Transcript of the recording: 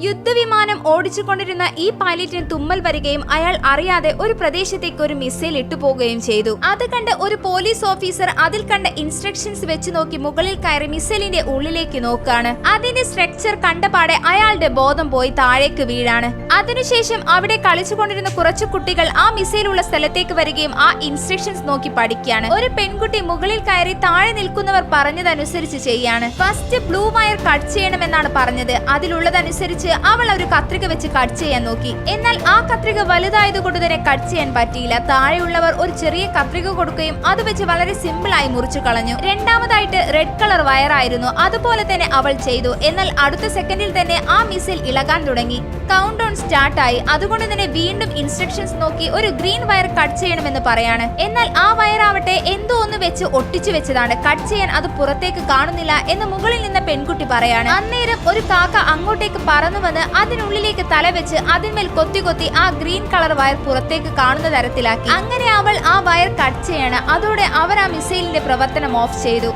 യുദ്ധവിമാനം ഓടിച്ചുകൊണ്ടിരുന്ന ഈ പൈലറ്റിന് തുമ്മൽ വരികയും അയാൾ അറിയാതെ ഒരു പ്രദേശത്തേക്ക് ഒരു മിസൈൽ ഇട്ടുപോകുകയും ചെയ്തു. അത് കണ്ട് ഒരു പോലീസ് ഓഫീസർ അതിൽ കണ്ട ഇൻസ്ട്രക്ഷൻസ് വെച്ച് നോക്കി മുകളിൽ കയറി മിസൈലിന്റെ ഉള്ളിലേക്ക് നോക്കാണ് അതിന്റെ സ്ട്രക്ചർ കണ്ടപാടെ അയാളുടെ ബോധം പോയി താഴേക്ക് വീഴാണ്. അതിനുശേഷം അവിടെ കളിച്ചുകൊണ്ടിരുന്ന കുറച്ചു കുട്ടികൾ ആ മിസൈൽ ഉള്ള സ്ഥലത്തേക്ക് വരികയും ആ ഇൻസ്ട്രക്ഷൻസ് നോക്കി പഠിക്കുകയാണ്. ഒരു പെൺകുട്ടി മുകളിൽ കയറി താഴെ നിൽക്കുന്നവർ പറഞ്ഞതനുസരിച്ച് ചെയ്യാണ്. ഫസ്റ്റ് ബ്ലൂ വയർ കട്ട് ചെയ്യണമെന്നാണ് പറഞ്ഞത്. അതിലുള്ളതനുസരിച്ച് അവൾ ഒരു കത്രിക വെച്ച് കട്ട് ചെയ്യാൻ നോക്കി. എന്നാൽ ആ കത്രിക വലുതായതുകൊണ്ട് തന്നെ കട്ട് ചെയ്യാൻ പറ്റിയില്ല. താഴെയുള്ളവർ ഒരു ചെറിയ കത്രിക കൊടുക്കുകയും അത് വെച്ച് വളരെ സിമ്പിൾ ആയി മുറിച്ചു കളഞ്ഞു. രണ്ടാമതായിട്ട് റെഡ് കളർ വയറായിരുന്നു അതുപോലെ തന്നെ അവൾ ചെയ്തു. എന്നാൽ അടുത്ത സെക്കൻഡിൽ തന്നെ ആ മിസൈൽ ഇളകാൻ തുടങ്ങി. കൗണ്ട് ഡൗൺ സ്റ്റാർട്ടായി അതുകൊണ്ട് തന്നെ വീണ്ടും ഇൻസ്ട്രക്ഷൻസ് നോക്കി ഒരു ഗ്രീൻ വയർ കട്ട് ചെയ്യണമെന്ന് പറയാണ്. എന്നാൽ ആ വയറാവട്ടെ എന്തോ ഒന്ന് വെച്ച് ഒട്ടിച്ചു വെച്ചതാണ്. കട്ട് ചെയ്യാൻ അത് പുറത്തേക്ക് കാണുന്നില്ല എന്ന് മുകളിൽ നിന്ന് പെൺകുട്ടി പറയാണ്. അന്നേരം ഒരു കാക്ക അങ്ങോട്ടേക്ക് പറന്നു വന്ന് അതിനുള്ളിലേക്ക് തല വെച്ച് അതിന്മേൽ കൊത്തി കൊത്തി ആ ഗ്രീൻ കളർ വയർ പുറത്തേക്ക് കാണുന്ന തരത്തിലാക്കി. അങ്ങനെ അവൾ ആ വയർ കട്ട് ചെയ്യാണ്. അതോടെ അവർ ആ മിസൈലിന്റെ പ്രവർത്തനം ഓഫ് ചെയ്തു.